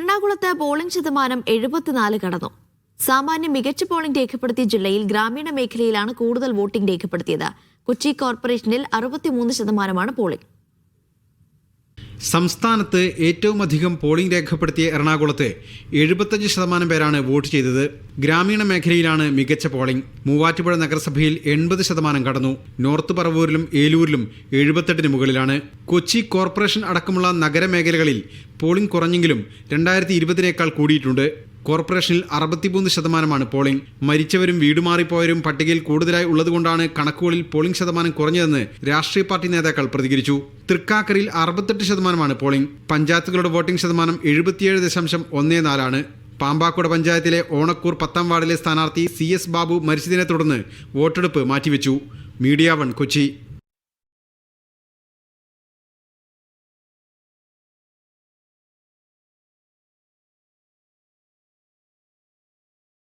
എറണാകുളത്ത് പോളിംഗ് ശതമാനം എഴുപത്തിനാല് കടന്നു. സാമാന്യം മികച്ച പോളിംഗ് രേഖപ്പെടുത്തിയ ജില്ലയിൽ ഗ്രാമീണ മേഖലയിലാണ് കൂടുതൽ വോട്ടിംഗ് രേഖപ്പെടുത്തിയത്. കൊച്ചി കോർപ്പറേഷനിൽ അറുപത്തിമൂന്ന് ശതമാനമാണ് പോളിംഗ്. സംസ്ഥാനത്ത് ഏറ്റവും അധികം പോളിംഗ് രേഖപ്പെടുത്തിയ എറണാകുളത്ത് എഴുപത്തഞ്ച് ശതമാനം പേരാണ് വോട്ട് ചെയ്തത്. ഗ്രാമീണ മേഖലയിലാണ് മികച്ച പോളിംഗ്. മൂവാറ്റുപുഴ നഗരസഭയിൽ എൺപത് ശതമാനം കടന്നു. നോർത്ത് പറവൂരിലും ഏലൂരിലും എഴുപത്തെട്ടിന് മുകളിലാണ്. കൊച്ചി കോർപ്പറേഷൻ അടക്കമുള്ള നഗരമേഖലകളിൽ പോളിംഗ് കുറഞ്ഞെങ്കിലും രണ്ടായിരത്തി ഇരുപതിനേക്കാൾ കൂടിയിട്ടുണ്ട്. കോർപ്പറേഷനിൽ അറുപത്തിമൂന്ന് ശതമാനമാണ് പോളിംഗ്. മരിച്ചവരും വീടുമാറിപ്പോയവരും പട്ടികയിൽ കൂടുതലായി ഉള്ളതുകൊണ്ടാണ് കണക്കുകളിൽ പോളിംഗ് ശതമാനം കുറഞ്ഞതെന്ന് രാഷ്ട്രീയ പാർട്ടി നേതാക്കൾ പ്രതികരിച്ചു. തൃക്കാക്കരയിൽ അറുപത്തെട്ട് ശതമാനമാണ് പോളിംഗ്. പഞ്ചായത്തുകളുടെ വോട്ടിംഗ് ശതമാനം എഴുപത്തിയേഴ് ദശാംശം ഒന്നേ നാലാണ്. പാമ്പാക്കുട പഞ്ചായത്തിലെ ഓണക്കൂർ പത്താം വാർഡിലെ സ്ഥാനാർത്ഥി സി എസ് ബാബു മരിച്ചതിനെ തുടർന്ന് വോട്ടെടുപ്പ് മാറ്റിവെച്ചു. Media one Kochi.